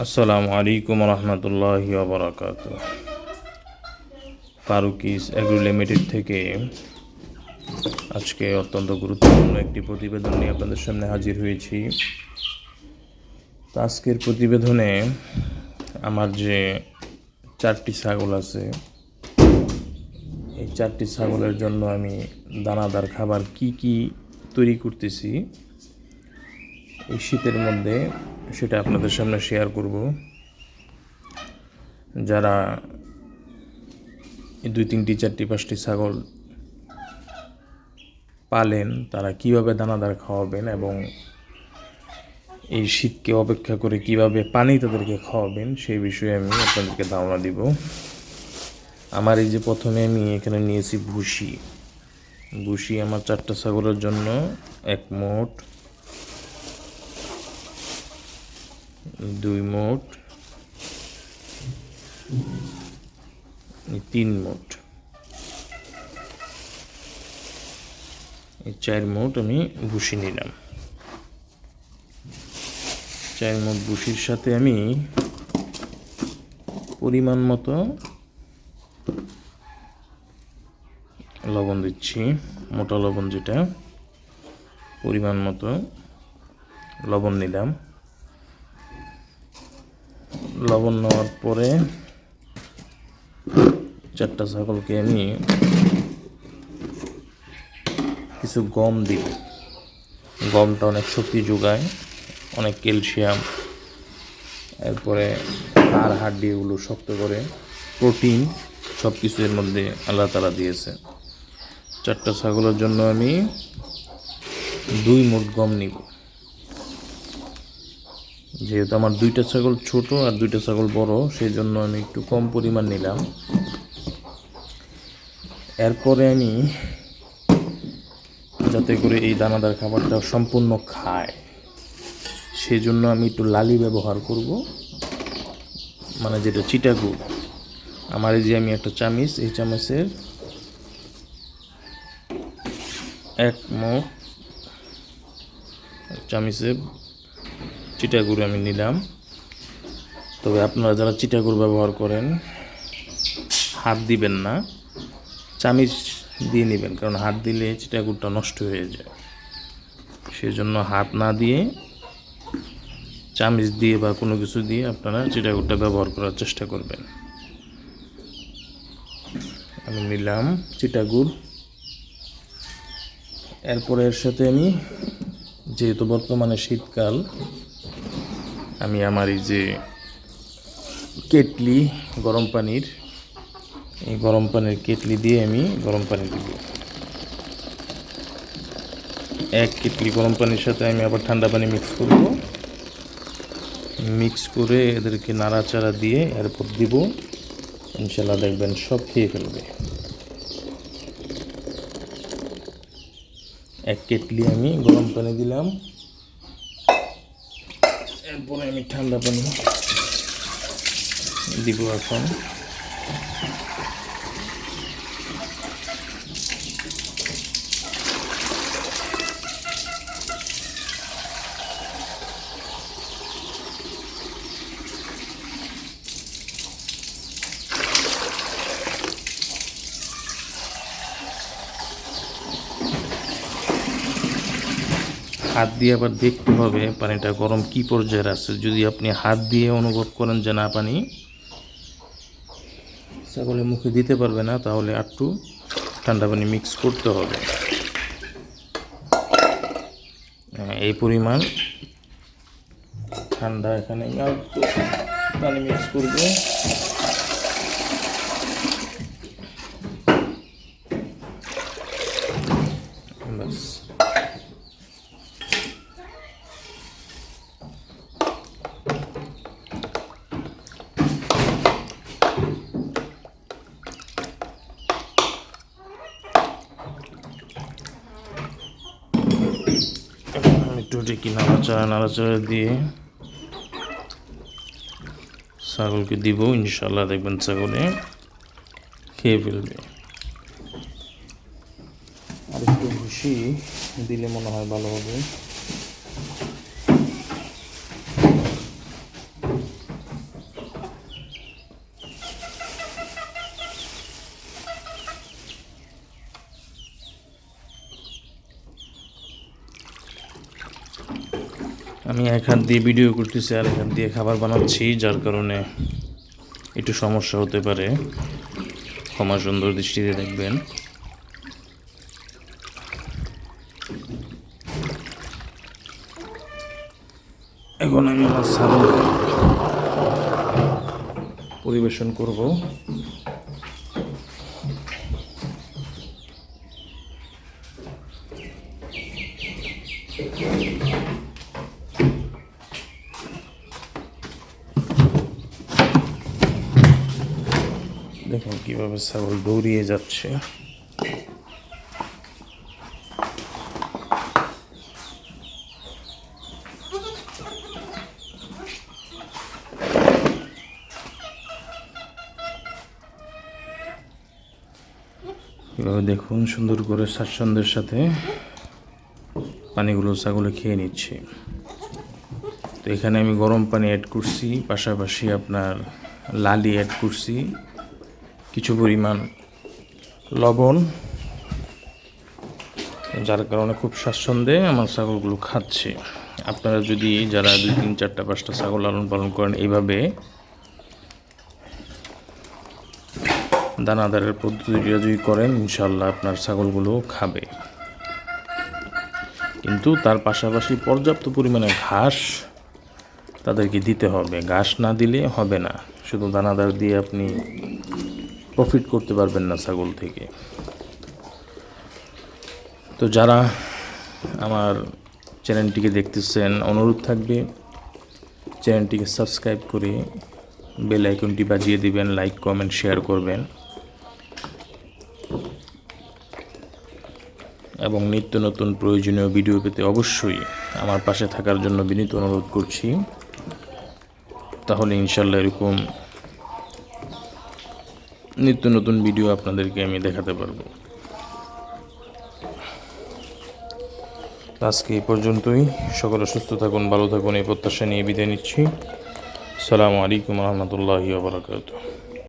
আসসালামু আলাইকুম রহমতুল্লাহ বারাকাত ফারুকিস agro limited থেকে আজকে অত্যন্ত গুরুত্বপূর্ণ একটি প্রতিবেদন নিয়ে আপনাদের সামনে হাজির হয়েছি। আজকের প্রতিবেদনে আমার যে চারটি ছাগল আছে, এই চারটি ছাগলের জন্য আমি দানাদার খাবার কি কি তৈরি করতেছি, এই শীতের মধ্যে সেটা আপনাদের সামনে শেয়ার করব। যারা দুই তিনটি, চারটি, পাঁচটি ছাগল পালেন, তারা কীভাবে দানাদার খাওয়াবেন এবং এই শীতকে অপেক্ষা করে কীভাবে পানি তাদেরকে খাওয়াবেন, সেই বিষয়ে আমি আপনাদেরকে ধারণা দিব। আমার এই যে প্রথমে আমি এখানে নিয়েছি ভুসি। ভুসি আমার চারটা ছাগলের জন্য এক মোট দুই মোট। তিন মোট। এই চার মোট আমি ভুসি নিলাম। চার মোট ভুসির সাথে আমি পরিমাণ মতো লবণ দিচ্ছি। মোটা লবণ যেটা, পরিমাণ মতো লবণ নিলাম। লবণ নেওয়ার পরে চারটা ছাগলকে আমি কিছু গম দিব। গমটা অনেক শক্তি যোগায়, অনেক ক্যালসিয়াম, এরপরে হাড় হাড্ডি এগুলো শক্ত করে প্রোটিন সব কিছু এর মধ্যে আল্লাহ তালা দিয়েছে। চারটা ছাগলের জন্য আমি দুই মুঠ গম নিব। যেহেতু আমার দুইটা ছাগল ছোট আর দুইটা ছাগল বড় সেই জন্য আমি একটু কম পরিমাণ নিলাম। এরপরে আমি যাতে করে এই দানাদার খাবারটা সম্পূর্ণ খায় সেই জন্য আমি একটু লালি ব্যবহার করব। মানে যেটা চিটাগুড় আমার এই যে আমি একটা চামিচ, এই চামচের এক মুখ চামিচে চিটাগুড় আমি নিলাম। তবে আপনারা যারা চিটাগুড় ব্যবহার করেন, হাত দিবেন না, চামিচ দিয়ে নেবেন, কারণ হাত দিলে চিটাগুড়টা নষ্ট হয়ে যায়। সেজন্য হাত না দিয়ে, চামিচ দিয়ে বা কোনো কিছু দিয়ে আপনারা চিটাগুড়টা ব্যবহার করার চেষ্টা করবেন। আমি নিলাম চিটাগুড়। এরপরে এর সাথে আমি, যেহেতু বর্তমানে শীতকাল আমি আমার এই যে কেটলি, গরম পানির, এই গরম পানির কেটলি দিয়ে আমি গরম পানি দিব। এক কেটলি গরম পানির সাথে আমি আবার ঠান্ডা পানি মিক্স করব। মিক্স করে এদেরকে নাড়াচাড়া দিয়ে এরপর দিব। ইনশাল্লাহ দেখবেন সব খেয়ে ফেলবে। এক কেটলি আমি গরম পানি দিলাম। এরপরে আমি ঠান্ডা পানি দিব এখন। হাত দিয়ে আবার দেখতে হবে পানিটা গরম কি পর্যায়ের আছে। যদি আপনি হাত দিয়ে অনুভব করেন যে না পানি ছাগলের মুখে দিতে পারবে না তাহলে একটু ঠান্ডা পানি মিক্স করতে হবে। হ্যাঁ, এই পরিমাণ ঠান্ডা এখানে। পানি মিক্স করব ব্যাস আমি একটু দেখি নাড়াচাড়া নাড়াচাড়া দিয়ে ছাগলকে দিব ইনশাল্লাহ দেখবেন ছাগলে খেয়ে ফেলবে। আর একটু ভুসি দিলে মনে হয় ভালো হবে। আমি এখান দিয়ে ভিডিও করতেছি আর এখান দিয়ে খাবার বানাচ্ছি, যার কারণে একটু সমস্যা হতে পারে। ক্ষমা সুন্দর দৃষ্টিতে দেখবেন। এখন আমি আমার সালন পরিবেশন করব। দেখুন কীভাবে ছাগল দৌড়িয়ে যাচ্ছে। দেখুন সুন্দর করে স্বাচ্ছন্দ্যের সাথে পানিগুলো ছাগলে খেয়ে নিচ্ছে। তো এখানে আমি গরম পানি অ্যাড করছি, পাশাপাশি আপনার লালি অ্যাড করছি। কিছু পরিমাণ লবণ, যার কারণে খুব স্বাচ্ছন্দ্যে আমার ছাগলগুলো খাচ্ছে। আপনারা যদি যারা দুই তিন চারটা পাঁচটা ছাগল লালন পালন করেন এইভাবে, দানাদারের পদ্ধতিটা যদি করেন ইনশাল্লাহ আপনার ছাগলগুলো খাবে। কিন্তু তার পাশাপাশি পর্যাপ্ত পরিমাণে ঘাস তাদেরকে দিতে হবে। ঘাস না দিলে হবে না। শুধু দানাদার দিয়ে আপনি প্রফিট করতে পারবেন না ছাগল থেকে। তো যারা আমার চ্যানেলটিকে দেখতেছেন, অনুরোধ থাকবে, চ্যানেলটিকে সাবস্ক্রাইব করে বেল আইকনটি বাজিয়ে দিবেন, লাইক, কমেন্ট, শেয়ার করবেন। এবং নিত্য নতুন প্রয়োজনীয় ভিডিও পেতে অবশ্যই আমার পাশে থাকার জন্য বিনীত অনুরোধ করছি। তাহলে ইনশাল্লাহ এরকম নিত্য নতুন ভিডিও আপনাদেরকে আমি দেখাতে পারব। আজকে এই পর্যন্তই। সকলে সুস্থ থাকুন, ভালো থাকুন, এই প্রত্যাশা নিয়ে বিদায় নিচ্ছি। সালামু আলাইকুম রহমতুল্লাহি বারকাতুহ।